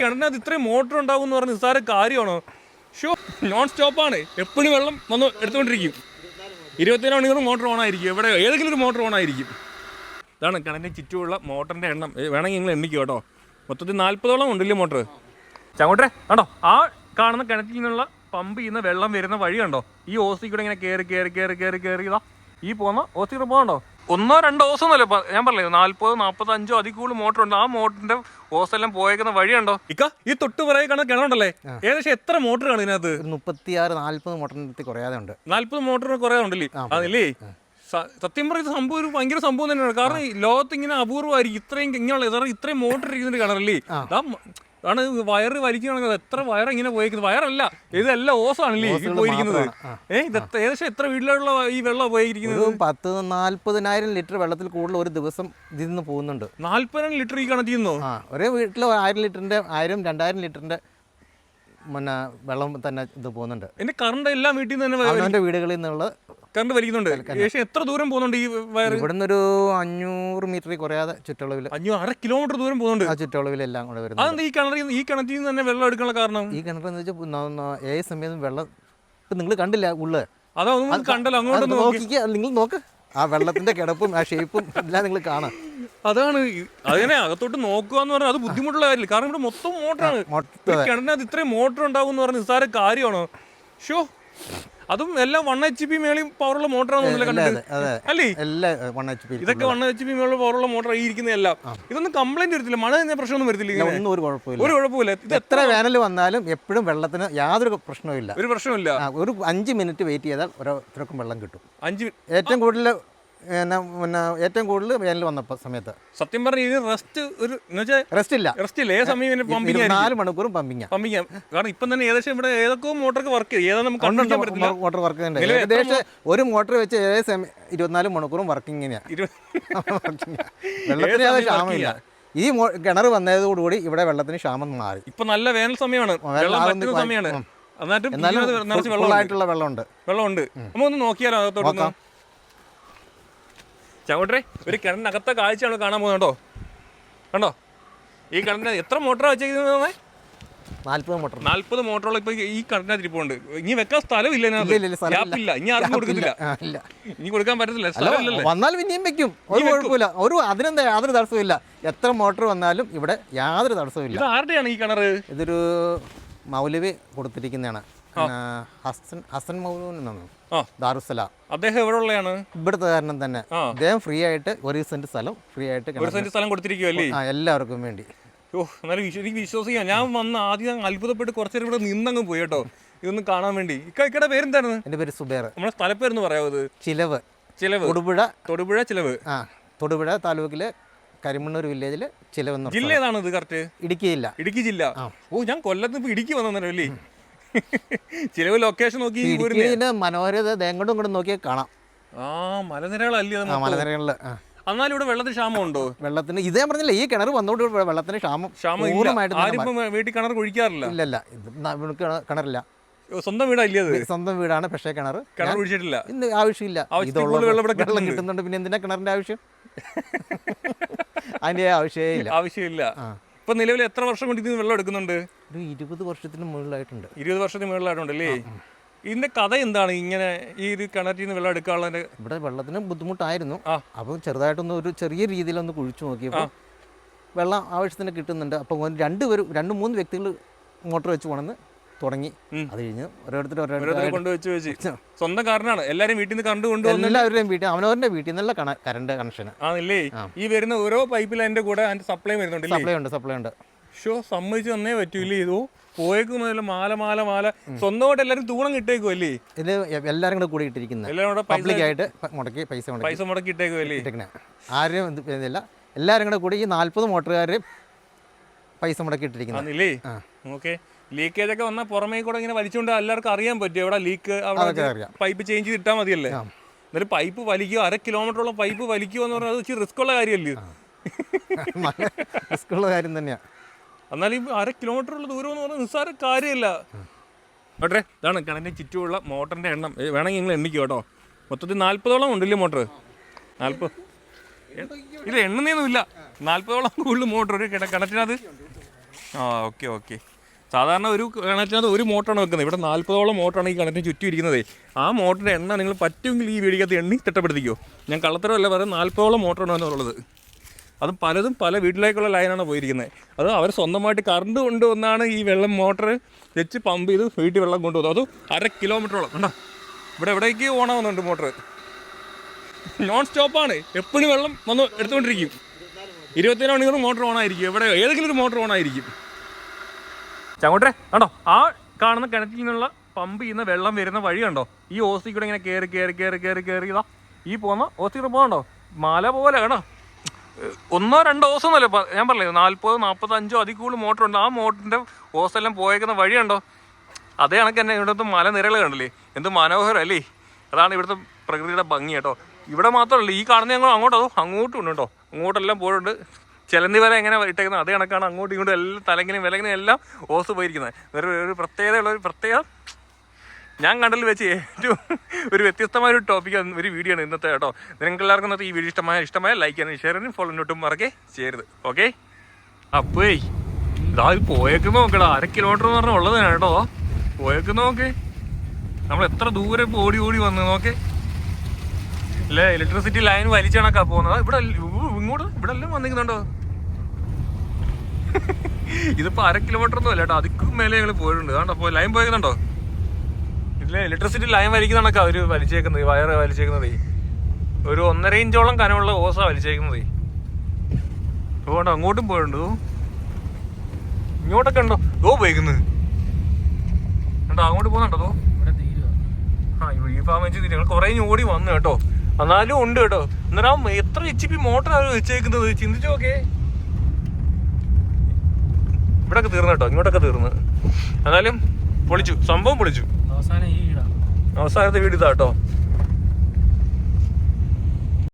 കിണറിനകത്ത് ഇത്രയും മോട്ടർ ഉണ്ടാവും എന്ന് പറഞ്ഞ നിസ്സാര കാര്യമാണോ? ഷോ നോൺ സ്റ്റോപ്പാണ് എപ്പോഴും വെള്ളം വന്ന് എടുത്തുകൊണ്ടിരിക്കും. ഇരുപത്തിനാല് മണിക്കൂർ മോട്ടർ ഓൺ ആയിരിക്കും. എവിടെ ഏതെങ്കിലും ഒരു മോട്ടർ ഓൺ ആയിരിക്കും. ഇതാണ് കിണറിന് ചുറ്റുമുള്ള മോട്ടറിന്റെ എണ്ണം. വേണമെങ്കിൽ നിങ്ങൾ എണ്ണിക്കും കേട്ടോ. മൊത്തത്തിൽ നാൽപ്പതോളം ഉണ്ടല്ലേ മോട്ടർ? ചങ്ങോട്ടെ കണ്ടോ? ആ കാണുന്ന കിണറ്റിൽ നിന്നുള്ള പമ്പ് ചെയ്യുന്ന വെള്ളം വരുന്ന വഴി കണ്ടോ ഈ ഓസി കൂടെ ഇങ്ങനെ കയറി കയറി കയറി കയറി കയറി ഇതാ. ഈ പോകുന്ന ഓസി കൂടെ പോകണ്ടോ ഒന്നോ രണ്ടോ ഓസം എന്നല്ലേ ഞാൻ പറഞ്ഞു നാല്പത് നാൽപ്പത് അഞ്ചോ അതിൽ കൂടുതൽ മോട്ടർ ഉണ്ട് ആ മോട്ടറിന്റെ ഓസ് എല്ലാം പോയേക്കുന്ന വഴിയുണ്ടോ? ഇക്ക ഈ തൊട്ട് പുറകെ കാണുന്ന കിണറുണ്ടല്ലേ? ഏകദേശം എത്ര മോട്ടർ ആണ് ഇതിനകത്ത്? മുപ്പത്തിയാറ് നാല്പത് മോട്ടറിനകത്ത് കുറയാതെ ഉണ്ട്. നാല്പത് മോട്ടർ കുറയാതെ ഉണ്ടല്ലേ അതല്ലേ സത്യം പറയുന്ന സംഭവം ഒരു ഭയങ്കര സംഭവം തന്നെയാണ്. കാരണം ലോകത്ത് ഇങ്ങനെ അപൂർവമായിരിക്കും ഇത്രയും ഇങ്ങനെയുള്ള ഇത്രയും മോട്ടർ ഇരിക്കുന്ന കാണാറല്ലേ? ആണ് വയറ് വലിക്കുകയാണെങ്കിൽ എത്ര വയർ ഇങ്ങനെ പോയിരിക്കുന്നത് വയറല്ല. ഇതെല്ലാം ഓസാണല്ലേ ഈ പോയിരിക്കുന്നത്. ഏഹ് ഇത് ഏകദേശം എത്ര വീട്ടിലുള്ള ഈ വെള്ളം പോയിരിക്കുന്നത്? പത്ത് നാല്പതിനായിരം ലിറ്റർ വെള്ളത്തിൽ കൂടുതൽ ഒരു ദിവസം ഇതിൽ നിന്ന് പോകുന്നുണ്ട്. നാല്പതിനായിരം ലിറ്റർ ഈ കണക്ട് ആ ഒരേ വീട്ടിൽ ആയിരം ലിറ്ററിന്റെ ആയിരം രണ്ടായിരം ലിറ്ററിന്റെ പിന്നെ വെള്ളം തന്നെ ഇത് പോകുന്നുണ്ട്. എന്റെ കറണ്ട് എല്ലാം വീട്ടിൽ നിന്ന് തന്നെ അവനവന്റെ വീടുകളിൽ നിന്നുള്ള കറണ്ട് വലിക്കുന്നുണ്ട്. ഏകദേശം എത്ര ദൂരം പോകുന്നുണ്ട് ഈ വയർ? ഇവിടുന്ന് ഒരു അഞ്ഞൂറ് മീറ്ററിൽ കുറയാതെ ചുറ്റളവിൽ അഞ്ഞൂറ് അര കിലോമീറ്റർ ദൂരം പോകുന്നുണ്ട്. ആ ചുറ്റളവിൽ എല്ലാം കൂടെ വരുന്നത് അതെന്താ ഈ കിണറിൽ ഈ കിണറ്റിൽ നിന്ന് തന്നെ വെള്ളം എടുക്കാനുള്ള കാരണം? ഈ കിണറെന്ന് വെച്ചാൽ ഏത് സമയത്തും വെള്ളം ഇപ്പം നിങ്ങൾ കണ്ടില്ല ഉള്ള്. അതൊന്നും കണ്ടല്ലോ അങ്ങോട്ട് നോക്കിക്കുക നിങ്ങൾ നോക്ക്. ആ വെള്ളത്തിന്റെ കിടപ്പും ആ ഷേപ്പും എല്ലാം നിങ്ങൾ കാണാം. അതാണ് അതിനെ അകത്തോട്ട് നോക്കുക എന്ന് പറഞ്ഞാൽ അത് ബുദ്ധിമുട്ടുള്ള കാര്യമില്ല. കാരണം ഇവിടെ മൊത്തം മോട്ടറാണ്. കിണറിനകത്ത് ഇത്രയും മോട്ടർ ഉണ്ടാവും എന്ന് പറഞ്ഞ നിസ്സാര കാര്യമാണോ? ഷോ അതും എല്ലാം വൺ എച്ച് പി മേളിൽ പവറുള്ള മോട്ടറാണ് അതെ കണ്ടത് അല്ലേ? ഇതൊക്കെ വൺ എച്ച് പി മേളിൽ പവറുള്ള മോട്ടർ ഈ ഇരിക്കുന്നതെല്ലാം ഇതൊന്നും കംപ്ലൈന്റ് വരത്തില്ല. മഴ തന്നെ പ്രശ്നമൊന്നും വരത്തില്ല ഒന്നും ഒരു കുഴപ്പമില്ല. ഒരു കുഴപ്പമില്ല. ഇത് എത്ര വേനൽ വന്നാലും എപ്പോഴും വെള്ളത്തിന് യാതൊരു പ്രശ്നവുമില്ല. ഒരു പ്രശ്നമില്ല ഒരു അഞ്ച് മിനിറ്റ് വെയിറ്റ് ചെയ്താൽ ഓരോരുത്തർക്കും വെള്ളം കിട്ടും. അഞ്ച് ഏറ്റവും കൂടുതൽ പിന്നെ പിന്നെ ഏറ്റവും കൂടുതൽ വേനൽ വന്നപ്പോൾ സമയത്ത്. സത്യം പറഞ്ഞാൽ ഇത് റെസ്റ്റ് ഒരു റെസ്റ്റ് ഇല്ല. റെസ്റ്റ് ഇല്ല. ഏത് സമയം പമ്പിങ് നാല് മണിക്കൂറും പമ്പിങ് പമ്പിങ് കാരണം ഇപ്പം തന്നെ ഏകദേശം ഇവിടെ ഏതൊക്കെ മോട്ടർക്ക് വർക്ക് ഏതാ നമുക്ക് മോട്ടർ വർക്ക് ഉണ്ട്. ഏകദേശം ഒരു മോട്ടർ വെച്ച് ഏകദേശം ഇരുപത്തിനാല് മണിക്കൂറും വർക്കിങ്ങിനെയാണ് ഇരുപത് വെള്ളത്തിന് ഏകദേശം സമയം ക്ഷാമമില്ല. ഈ കിണർ വന്നതോടുകൂടി ഇവിടെ വെള്ളത്തിന് ക്ഷാമം മാറി. ഇപ്പൊ നല്ല വേനൽ സമയമാണ്. സമയമാണ്. എന്നാലും വെള്ളമുണ്ട്. വെള്ളമുണ്ട്. വെള്ളമുണ്ട്. നമുക്കൊന്ന് നോക്കിയാലോ അകത്തോട്ടൊന്ന്. ചങ്ങോട്ടേ ഒരു കിണറിനകത്തെ നമ്മൾ കാണാൻ പോകുന്നത് കേട്ടോ. കണ്ടോ? ഈ കിണറിന് എത്ര മോട്ടറാണ് വെച്ചേക്കുന്നത് നാല്പത് മോട്ടർ. നാല്പത് മോട്ടറുകൾ ഇപ്പൊ ഈ കണ്ടിനകത്ത് ഇരിപ്പുണ്ട്. ഇനി വെക്കാൻ സ്ഥലം ഇല്ല, ഇല്ല, ഇനി ആർക്കും കൊടുക്കത്തില്ല. ഇനി കൊടുക്കാൻ പറ്റത്തില്ല. സ്ഥലമില്ല വന്നാൽ പിന്നെയും വെക്കും. ഒരു കുഴപ്പമില്ല. ഒരു അതിനെന്താ യാതൊരു തടസ്സമില്ല എത്ര മോട്ടർ വന്നാലും ഇവിടെ യാതൊരു തടസ്സമില്ല ആരുടെയാണ് ഈ കിണറ്? ഇതൊരു മൗലവി കൊടുത്തിരിക്കുന്നതാണ്. ഹസൻ ഹസൻ മൗലൂൻ എന്നാണ്. ദാറുസലാം അദ്ദേഹം എവിടെ ഉള്ളതാണ് ഇവിടുത്തെ കാരണം തന്നെ. അദ്ദേഹം ഫ്രീ ആയിട്ട് ഒരു സെന്റ് സ്ഥലം ഫ്രീ ആയിട്ട് ഒരു സെന്റ് സ്ഥലം കൊടുത്തിരിക്കുവല്ലേ എല്ലാവർക്കും വേണ്ടി. ഓ എന്നാലും എനിക്ക് വിശ്വസിക്കാം. ഞാൻ വന്ന ആദ്യം അത്ഭുതപ്പെട്ട് കുറച്ചു നേരം ഇവിടെ നിന്നങ്ങ് പോയി കേട്ടോ. ഇതൊന്ന് കാണാൻ വേണ്ടി. ഇക്ക ഇക്കടെ പേരെന്താണ്? എന്റെ പേര് സുബേർ. നമ്മുടെ സ്ഥലപ്പേരെന്ന് പറയാവത് ചിലവ്. ചിലവ്. തൊടുപുഴ. തൊടുപുഴ ചിലവ്. ആ തൊടുപുഴ താലൂക്കിലെ കരിമണ്ണൂർ വില്ലേജിൽ ചിലവ് എന്ന് ജില്ല ഏതാണ് ഇത് കറക്റ്റ് ഇടുക്കി ജില്ല. ഇടുക്കി ജില്ല. ഓ ഞാൻ കൊല്ലത്ത് ഇപ്പൊ ഇടുക്കി വന്നോ അല്ലേ ചിലവ് ലൊക്കേഷൻ നോക്കി മനോഹരത ഇങ്ങോട്ടും നോക്കിയാൽ കാണാം. ആ മലനിരകളല്ലേ മലനിരകളിൽ? മലനിരകളിൽ എന്നാലും ഇവിടെ വെള്ളത്തിന് ക്ഷാമം ഉണ്ടോ വെള്ളത്തിന് ഇതേ പറഞ്ഞില്ല ഈ കിണർ വന്നോണ്ട് ഇവിടെ വെള്ളത്തിന് ക്ഷാമം വീട്ടിൽ കിണർ കുഴിക്കാറില്ല. ഇല്ലല്ല കിണറില്ല. സ്വന്തം വീടാ ഇല്ലേ അത് സ്വന്തം വീടാണ് പക്ഷേ കിണർ കിണർ കുഴിച്ചിട്ടില്ല. ഇന്ന് ആവശ്യമില്ല. വെള്ളം കിട്ടുന്നുണ്ട്. കിട്ടുന്നുണ്ട് പിന്നെ എന്തിനാ കിണറിന്റെ ആവശ്യം? അതിന്റെ ആവശ്യമേ ഇല്ല. ആവശ്യമില്ല. ഇപ്പൊ നിലവിൽ എത്ര വർഷം കൊണ്ട് ഇതിന് വെള്ളം എടുക്കുന്നുണ്ട്? ഒരു ഇരുപത് വർഷത്തിന് മുകളിലായിട്ടുണ്ട്. ഇരുപത് വർഷത്തിന് മുകളിലായിട്ടുണ്ടല്ലേ ഇതിന്റെ കഥ എന്താണ്? ഇങ്ങനെ ഈ ഒരു കിണറ്റിൽ നിന്ന് വെള്ളം എടുക്കാനുള്ള ഇവിടെ വെള്ളത്തിന് ബുദ്ധിമുട്ടായിരുന്നു. അപ്പോൾ അപ്പം ചെറുതായിട്ടൊന്ന് ഒരു ചെറിയ രീതിയിൽ ഒന്ന് കുഴിച്ചു നോക്കിയപ്പോൾ വെള്ളം ആവശ്യത്തിന് കിട്ടുന്നുണ്ട്. അപ്പം രണ്ടുപേരും രണ്ട് മൂന്ന് വ്യക്തികൾ മോട്ടോർ വെച്ച് പോണെന്ന് തുടങ്ങി. അത് കഴിഞ്ഞ് ഓരോരുത്തർ ഓരോരുത്തരെ ഓരോരുത്തർ കൊണ്ടുവച്ച് വെച്ച്. സ്വന്തം എല്ലാരും വീട്ടിൽ നിന്ന് കണ്ടു കൊണ്ടുവന്ന് എല്ലാവരുടെയും വീട്ടിൽ അവനവരുടെ വീട്ടിൽ നല്ല കറണ്ട് കണക്ഷൻ ആണല്ലേ? ഈ വരുന്ന ഓരോ പൈപ്പിൽ അതിന്റെ കൂടെ സപ്ലൈ വരുന്നുണ്ട് സപ്ലൈ ഉണ്ട് സപ്ലൈ ഉണ്ട്. ഷോ സമ്മതിച്ച് തന്നേ പറ്റൂല. ഇതോ പോയേക്കുന്നതിൽ മാല മാല മാല. സ്വന്തമായിട്ട് എല്ലാരും തൂണം കിട്ടേക്കുമല്ലേ ഇത് എല്ലാരും കൂടെ കൂടി ഇട്ടിരിക്കുന്നത് എല്ലാരും കൂടെ പബ്ലിക് ആയിട്ട് മുടക്കി പൈസ മുടക്കി. പൈസ മുടക്കി ഇട്ടേക്കുമല്ലേ ഇട്ടേക്കണേ ആരും ഇത് ഇതില്ല എല്ലാരും കൂടെ കൂടി ഈ നാല്പത് മോട്ടറുകാർ പൈസ മുടക്കി ഇട്ടിരിക്കുന്നത് അല്ലേ. ഓക്കെ. ലീക്കേജ് ഒക്കെ വന്നാൽ പുറമേ കൂടെ ഇങ്ങനെ വലിച്ചുകൊണ്ട് എല്ലാവർക്കും അറിയാൻ പറ്റും എവിടെ ലീക്ക് അവിടെ പൈപ്പ് ചേഞ്ച് ചെയ്തിട്ടാൽ മതിയല്ലേ? എന്നാലും പൈപ്പ് വലിക്കുക അര കിലോമീറ്ററോളം പൈപ്പ് വലിക്കുക എന്ന് പറഞ്ഞാൽ അത് ഇച്ചിരി റിസ്ക് ഉള്ള കാര്യമല്ലേ റിസ്ക്കുള്ള കാര്യം തന്നെയാണ് എന്നാലും ഈ അര കിലോമീറ്ററുള്ള ദൂരം എന്ന് പറഞ്ഞാൽ നിസ്സാര കാര്യമല്ല. ഓട്ടെ ഇതാണ് കിണറ്റിന് ചുറ്റുമുള്ള മോട്ടറിന്റെ എണ്ണം. വേണമെങ്കിൽ നിങ്ങൾ എണ്ണിക്കും കേട്ടോ. മൊത്തത്തിൽ നാൽപ്പതോളം ഉണ്ടല്ലേ മോട്ടർ നാൽപ്പത് ഇത് എണ്ണുന്നൊന്നുമില്ല നാൽപ്പതോളം കൂടുതൽ മോട്ടർ ഒരു കിണ കിണറ്റിനകത്ത്. ആ ഓക്കെ ഓക്കെ. സാധാരണ ഒരു കിണറ്റിനകത്ത് ഒരു മോട്ടറാണ് വെക്കുന്നത്. ഇവിടെ നാൽപ്പതോളം മോട്ടറാണ് ഈ കിണറ്റിന് ചുറ്റും ഇരിക്കുന്നത്. ആ മോട്ടറിന്റെ എണ്ണ നിങ്ങൾ പറ്റുമെങ്കിൽ ഈ വീടിക്കകത്ത് എണ്ണി തിട്ടപ്പെടുത്തിക്കോ. ഞാൻ കള്ളത്തരമല്ല പറയുന്നത് നാൽപ്പതോളം മോട്ടറാണ് എന്നുള്ളത്. അത് പലതും പല വീട്ടിലേക്കുള്ള ലൈനാണ് പോയിരിക്കുന്നത്. അത് അവർ സ്വന്തമായിട്ട് കറണ്ട് കൊണ്ടുവന്നാണ് ഈ വെള്ളം മോട്ടർ വെച്ച് പമ്പ് ചെയ്ത് വീട്ടിൽ വെള്ളം കൊണ്ടുപോകുന്നത് അത് അര കിലോമീറ്ററോളം കണ്ടോ? ഇവിടെ എവിടേക്ക് ഓണാവുന്നുണ്ട് മോട്ടർ നോൺ സ്റ്റോപ്പാണ് എപ്പോഴും വെള്ളം വന്ന് എടുത്തുകൊണ്ടിരിക്കും. ഇരുപത്തിനാല് മണിക്കൂർ മോട്ടർ ഓണായിരിക്കും. എവിടെ ഏതെങ്കിലും ഒരു മോട്ടർ ഓണായിരിക്കും. ചങ്ങോട്ടെ കണ്ടോ? ആ കാണുന്ന കിണറ്റിൽ നിന്നുള്ള പമ്പ് ചെയ്യുന്ന വെള്ളം വരുന്ന വഴി കണ്ടോ? ഈ ഓസി കൂടെ ഇങ്ങനെ കയറി കയറി കയറി കയറി കയറി ഇതാ ഈ പോകുന്ന ഓസി പോകണ്ടോ മല പോലെ ഏഹ് ഒന്നോ രണ്ടോ ഓസം എന്നല്ലേ പ- ഞാൻ പറഞ്ഞില്ലേ നാൽപ്പതോ നാൽപ്പത്തഞ്ചോ അതിൽ കൂടുതൽ മോട്ടർ ഉണ്ട് ആ മോട്ടറിന്റെ ഓസെല്ലാം പോയേക്കുന്ന വഴിയുണ്ടോ? അതേ കണക്ക് തന്നെ ഇവിടുത്തെ മല നിരകൾ കണ്ടില്ലേ? എന്ത് മനോഹരം അല്ലേ അതാണ് ഇവിടുത്തെ പ്രകൃതിയുടെ ഭംഗി കേട്ടോ. ഇവിടെ മാത്രമല്ല ഈ കാണുന്ന ഞങ്ങൾ അങ്ങോട്ടോ അങ്ങോട്ടും ഉണ്ട് കേട്ടോ. അങ്ങോട്ടെല്ലാം പോയിട്ടുണ്ട്. ചിലന്തി വില എങ്ങനെ ഇട്ടേക്കുന്നത്? അതേ കണക്കാണ് അങ്ങോട്ടും ഇങ്ങോട്ടും എല്ലാം തലങ്ങിനും വിലങ്ങിനും എല്ലാം ഓസ് പോയിരിക്കുന്നത്. ഒരു ഒരു പ്രത്യേകതയുള്ള ഒരു പ്രത്യേകത ഞാൻ കണ്ടതിൽ വെച്ച് ഏറ്റവും ഒരു വ്യത്യസ്തമായ ഒരു ടോപ്പിക് ഒരു വീഡിയോ ആണ് ഇന്നത്തെ കേട്ടോ. നിങ്ങൾക്ക് എല്ലാവർക്കും ഇന്നത്തെ ഈ വീഡിയോ ഇഷ്ടമായ ഇഷ്ടമായ ലൈക്ക് ചെയ്യാനും ഷെയർ ചെയ്യാനും ഫോളോ ഒട്ടും മറക്കേ ചെയ്യരുത്. ഓക്കെ അപ്പേ ഇതാ പോയേക്ക് നോക്കടാ. അര കിലോമീറ്റർ എന്ന് പറഞ്ഞാൽ ഉള്ളതാണ് കേട്ടോ. പോയേക്ക് നോക്ക്. നമ്മൾ എത്ര ദൂരെ ഓടി ഓടി വന്ന് നോക്കേ. അല്ലേ? ഇലക്ട്രിസിറ്റി ലൈൻ വലിച്ചണക്കാ പോകുന്നത്. ഇവിടെ ഇങ്ങോട്ട് ഇവിടെ എല്ലാം വന്നിരിക്കുന്നുണ്ടോ? ഇതിപ്പോ അര കിലോമീറ്റർ ഒന്നും അല്ല കേട്ടോ. അതിക്കും മേലെ ഞങ്ങൾ പോയിട്ടുണ്ട്. കണ്ടോ? ലൈൻ പോയേക്കുന്നുണ്ടോ? ഇതിലെ ഇലക്ട്രിസിറ്റി ലൈൻ വലിക്കുന്ന കണക്കാ അവർ വലിച്ചേക്കുന്നത് വയർ വയറ് വലിച്ചേക്കുന്നത്. ഒരു ഒന്നര ഇഞ്ചോളം കനമുള്ള ഓസ വലിച്ചേക്കുന്നത്. അതുകൊണ്ട് അങ്ങോട്ടും പോയുണ്ട്. ഇങ്ങോട്ടൊക്കെ ഉണ്ടോ? ഓ പോയിക്കുന്നത് കണ്ടോ അങ്ങോട്ട് പോകുന്നുണ്ടോ ആ ഈ- ഈ ഫാം വെച്ച് ഞങ്ങൾ കുറേ ഓടി വന്നു കേട്ടോ. എന്നാലും ഉണ്ട് കേട്ടോ. എന്നാലും എത്ര എച്ച് പി മോട്ടറാണ് വെച്ചേക്കുന്നത്? ചിന്തിച്ചു നോക്കേ. ഇവിടൊക്കെ തീർന്നു കേട്ടോ ഇങ്ങോട്ടൊക്കെ തീർന്ന്. എന്നാലും പൊളിച്ചു സംഭവം പൊളിച്ചു. അവസാനം ഈ വീടാ അവസാനത്തെ വീട് ഇതാ കേട്ടോ